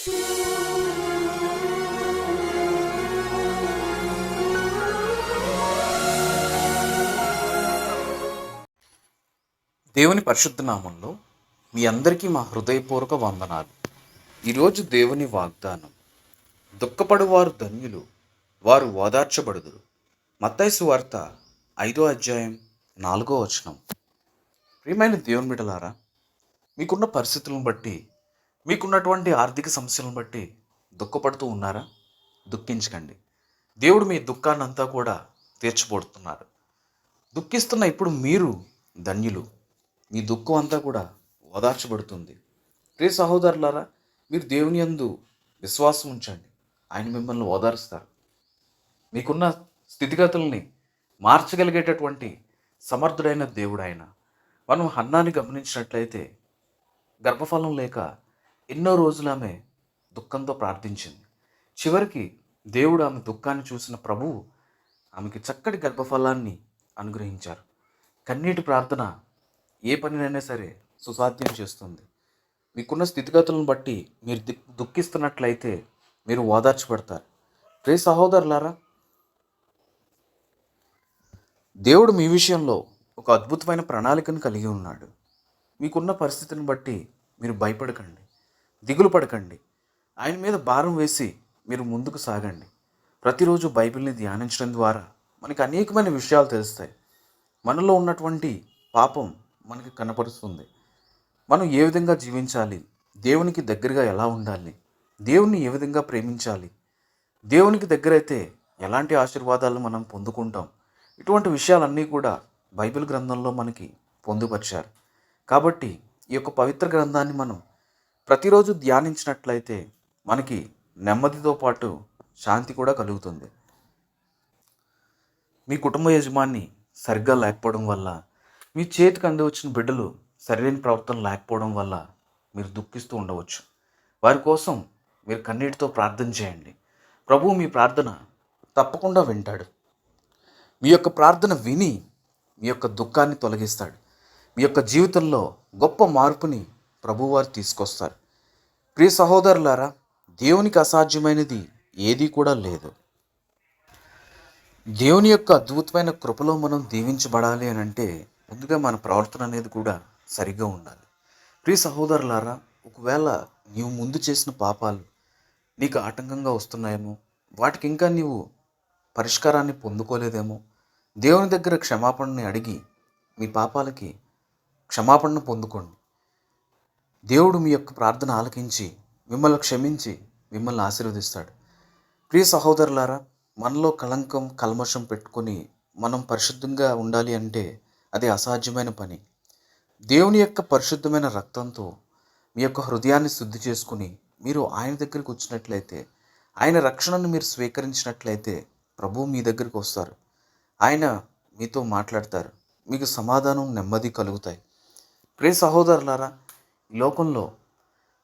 దేవుని పరిశుద్ధ నామంలో మీ అందరికీ మా హృదయపూర్వక వందనాలు. ఈరోజు దేవుని వాగ్దానం దుఃఖపడువారు ధన్యులు వారు ఓదార్చబడుదురు. మత్తైసు వార్త ఐదో అధ్యాయం నాలుగో వచనం. ప్రియమైన దేవుని బిడ్డలారా మీకున్న పరిస్థితులను బట్టి మీకున్నటువంటి ఆర్థిక సమస్యలను బట్టి దుఃఖపడుతూ ఉన్నారా? దుఃఖించకండి. దేవుడు మీ దుఃఖాన్ని అంతా కూడా తీర్చిపోడుతున్నారు. దుఃఖిస్తున్న ఇప్పుడు మీరు ధన్యులు. మీ దుఃఖం అంతా కూడా ఓదార్చబడుతుంది. ప్రియ సహోదరులారా మీరు దేవుని యందు విశ్వాసం ఉంచండి. ఆయన మిమ్మల్ని ఓదారుస్తారు. మీకున్న స్థితిగతుల్ని మార్చగలిగేటటువంటి సమర్థుడైన దేవుడు ఆయన. మనం హన్నాన్ని గమనించినట్లయితే గర్భఫలం లేక ఎన్నో రోజులు ఆమె దుఃఖంతో ప్రార్థించింది. చివరికి దేవుడు ఆమె దుఃఖాన్ని చూసిన ప్రభువు ఆమెకి చక్కటి గర్భఫలాన్ని అనుగ్రహించారు. కన్నీటి ప్రార్థన ఏ పనినైనా సరే సుసాధ్యం చేస్తుంది. మీకున్న స్థితిగతులను బట్టి మీరు దుఃఖిస్తున్నట్లయితే మీరు ఓదార్చబడతారు. ప్రే సహోదరులారా దేవుడు మీ విషయంలో ఒక అద్భుతమైన ప్రణాళికను కలిగి ఉన్నాడు. మీకున్న పరిస్థితిని బట్టి మీరు భయపడకండి. దిగులు పడకండి. ఆయన మీద భారం వేసి మీరు ముందుకు సాగండి. ప్రతిరోజు బైబిల్ని ధ్యానించడం ద్వారా మనకి అనేకమైన విషయాలు తెలుస్తాయి. మనలో ఉన్నటువంటి పాపం మనకి కనపరుస్తుంది. మనం ఏ విధంగా జీవించాలి? దేవునికి దగ్గరగా ఎలా ఉండాలి? దేవుణ్ణి ఏ విధంగా ప్రేమించాలి? దేవునికి దగ్గరైతే ఎలాంటి ఆశీర్వాదాలు మనం పొందుకుంటాం? ఇటువంటి విషయాలన్నీ కూడా బైబిల్ గ్రంథంలో మనకి పొందుపరిచారు. కాబట్టి ఈ యొక్క పవిత్ర గ్రంథాన్ని మనం ప్రతిరోజు ధ్యానించినట్లయితే మనకి నెమ్మదితో పాటు శాంతి కూడా కలుగుతుంది. మీ కుటుంబ యజమాని సరిగ్గా లేకపోవడం వల్ల మీ చేతికి అంది వచ్చిన బిడ్డలు సరైన ప్రవర్తన లేకపోవడం వల్ల మీరు దుఃఖిస్తూ ఉండవచ్చు. వారి కోసం మీరు కన్నీటితో ప్రార్థన చేయండి. ప్రభువు మీ ప్రార్థన తప్పకుండా వింటాడు. మీ యొక్క ప్రార్థన విని మీ యొక్క దుఃఖాన్ని తొలగిస్తాడు. మీ యొక్క జీవితంలో గొప్ప మార్పుని ప్రభువారు తీసుకొస్తారు. ప్రియ సహోదరులారా దేవునికి అసాధ్యమైనది ఏదీ కూడా లేదు. దేవుని యొక్క అద్భుతమైన కృపలో మనం దీవించబడాలి అని అంటే ముందుగా మన ప్రవర్తన అనేది కూడా సరిగ్గా ఉండాలి. ప్రియ సహోదరులారా ఒకవేళ నీవు ముందు చేసిన పాపాలు నీకు ఆటంకంగా వస్తున్నాయేమో వాటికి ఇంకా నీవు పరిష్కారాన్ని పొందుకోలేదేమో దేవుని దగ్గర క్షమాపణని అడిగి మీ పాపాలకి క్షమాపణను పొందుకోండి. దేవుడు మీ యొక్క ప్రార్థన ఆలకించి మిమ్మల్ని క్షమించి మిమ్మల్ని ఆశీర్వదిస్తాడు. ప్రియ సహోదరులారా మనలో కళంకం కల్మషం పెట్టుకొని మనం పరిశుద్ధంగా ఉండాలి అంటే అది అసాధ్యమైన పని. దేవుని యొక్క పరిశుద్ధమైన రక్తంతో మీ యొక్క హృదయాన్ని శుద్ధి చేసుకుని మీరు ఆయన దగ్గరికి వచ్చినట్లయితే ఆయన రక్షణను మీరు స్వీకరించినట్లయితే ప్రభు మీ దగ్గరికి వస్తారు. ఆయన మీతో మాట్లాడతారు. మీకు సమాధానం నెమ్మది కలుగుతాయి. ప్రియ సహోదరులారా లోకంలో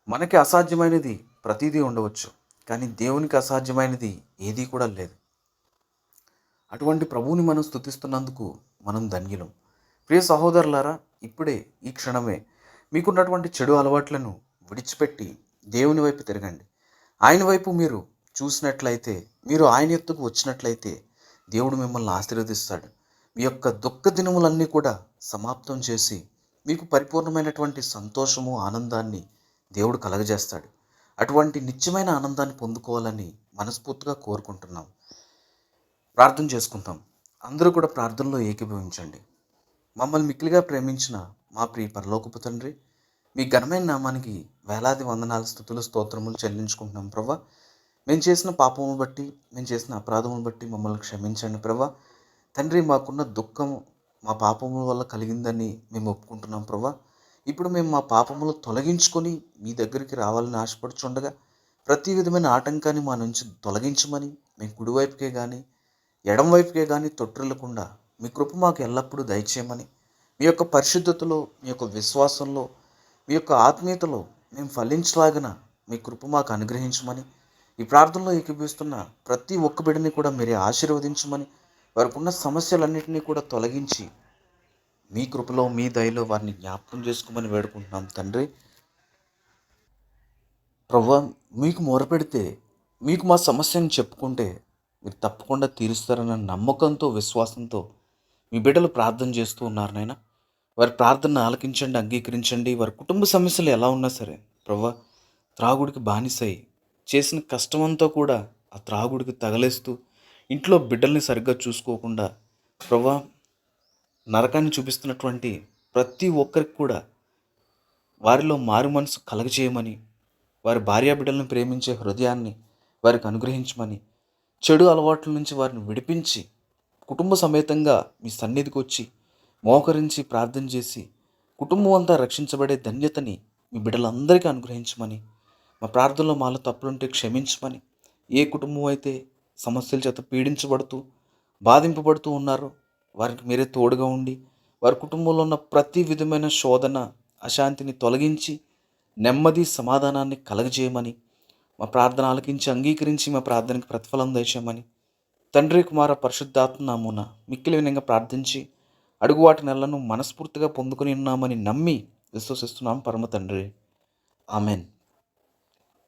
మనకి అసాధ్యమైనది ప్రతిదీ ఉండవచ్చు కానీ దేవునికి అసాధ్యమైనది ఏదీ కూడా లేదు. అటువంటి ప్రభువుని మనం స్తుతిస్తున్నందుకు మనం ధన్యులం. ప్రియ సహోదరులారా ఇప్పుడే ఈ క్షణమే మీకున్నటువంటి చెడు అలవాట్లను విడిచిపెట్టి దేవుని వైపు తిరగండి. ఆయన వైపు మీరు చూసినట్లయితే మీరు ఆయన ఎత్తుకు వచ్చినట్లయితే దేవుడు మిమ్మల్ని ఆశీర్వదిస్తాడు. మీ యొక్క దుఃఖ దినములన్నీ కూడా సమాప్తం చేసి మీకు పరిపూర్ణమైనటువంటి సంతోషము ఆనందాన్ని దేవుడు కలగజేస్తాడు. అటువంటి నిత్యమైన ఆనందాన్ని పొందుకోవాలని మనస్ఫూర్తిగా కోరుకుంటున్నాం. ప్రార్థన చేసుకుంటాం అందరూ కూడా ప్రార్థనలో ఏకీభవించండి. మమ్మల్ని మిక్కిలిగా ప్రేమించిన మా ప్రియ పరలోకపు తండ్రి మీ ఘనమైన నామానికి వేలాది వందనాల స్థుతులు స్తోత్రములు చెల్లించుకుంటున్నాం ప్రభా. మేము చేసిన పాపము బట్టి మేము చేసిన అపరాధమును బట్టి మమ్మల్ని క్షమించండి ప్రభా. తండ్రి మాకున్న దుఃఖం మా పాపముల వల్ల కలిగిందని మేము ఒప్పుకుంటున్నాం ప్రభా. ఇప్పుడు మేము మా పాపములు తొలగించుకొని మీ దగ్గరికి రావాలని ఆశపడుచుండగా ప్రతి విధమైన ఆటంకాన్ని మా నుంచి తొలగించమని మేము కుడివైపుకే కానీ ఎడం వైపుకే కానీ తొట్టిల్లకుండా మీ కృప మాకు ఎల్లప్పుడూ దయచేయమని మీ యొక్క పరిశుద్ధతలో మీ యొక్క విశ్వాసంలో మీ యొక్క ఆత్మీయతలో మేము ఫలించలాగిన మీ కృప మాకు అనుగ్రహించమని ఈ ప్రార్థనలో ఏకీపిస్తున్న ప్రతి ఒక్క బిడ్డని కూడా మీరే ఆశీర్వదించమని వారికి ఉన్న సమస్యలన్నింటినీ కూడా తొలగించి మీ కృపలో మీ దయలో వారిని జ్ఞాపకం చేసుకోమని వేడుకుంటున్నాం తండ్రి. ప్రభు మీకు మొరపెడితే మీకు మా సమస్యను చెప్పుకుంటే మీరు తప్పకుండా తీరుస్తారన్న నమ్మకంతో విశ్వాసంతో మీ బిడ్డలు ప్రార్థన చేస్తూ ఉన్నారు నాయన. వారి ప్రార్థన ఆలకించండి అంగీకరించండి. వారి కుటుంబ సమస్యలు ఎలా ఉన్నా సరే ప్రభా త్రాగుడికి బానిసై చేసిన కష్టమంతా కూడా ఆ త్రాగుడికి తగలేస్తూ ఇంట్లో బిడ్డల్ని సరిగ్గా చూసుకోకుండా ప్రభా నరకాన్ని చూపిస్తున్నటువంటి ప్రతి ఒక్కరికి కూడా వారిలో మారు మనసు కలగజేయమని వారి భార్యా బిడ్డలను ప్రేమించే హృదయాన్ని వారికి అనుగ్రహించమని చెడు అలవాట్ల నుంచి వారిని విడిపించి కుటుంబ సమేతంగా మీ సన్నిధికి వచ్చి మోకరించి ప్రార్థన చేసి కుటుంబం అంతా రక్షించబడే ధన్యతని మీ బిడ్డలందరికీ అనుగ్రహించమని మా ప్రార్థనలో మాలో తప్పులుంటే క్షమించమని ఏ కుటుంబం అయితే సమస్యల చేత పీడించబడుతూ బాధింపబడుతూ ఉన్నారు. వారికి మీరే తోడుగా ఉండి వారి కుటుంబంలో ఉన్న ప్రతి విధమైన శోధన అశాంతిని తొలగించి నెమ్మది సమాధానాన్ని కలగజేయమని మా ప్రార్థన ఆలకించి అంగీకరించి మా ప్రార్థనకి ప్రతిఫలం దయచేయమని తండ్రి కుమార పరిశుద్ధాత్మ నామున మిక్కిలి వినంగా ప్రార్థించి అడుగు వాటి నెలను మనస్ఫూర్తిగా పొందుకుని ఉన్నామని నమ్మి విశ్వసిస్తున్నాం పరమ తండ్రి. ఆమెన్.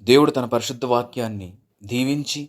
దేవుడు తన పరిశుద్ధ వాక్యాన్ని దీవించి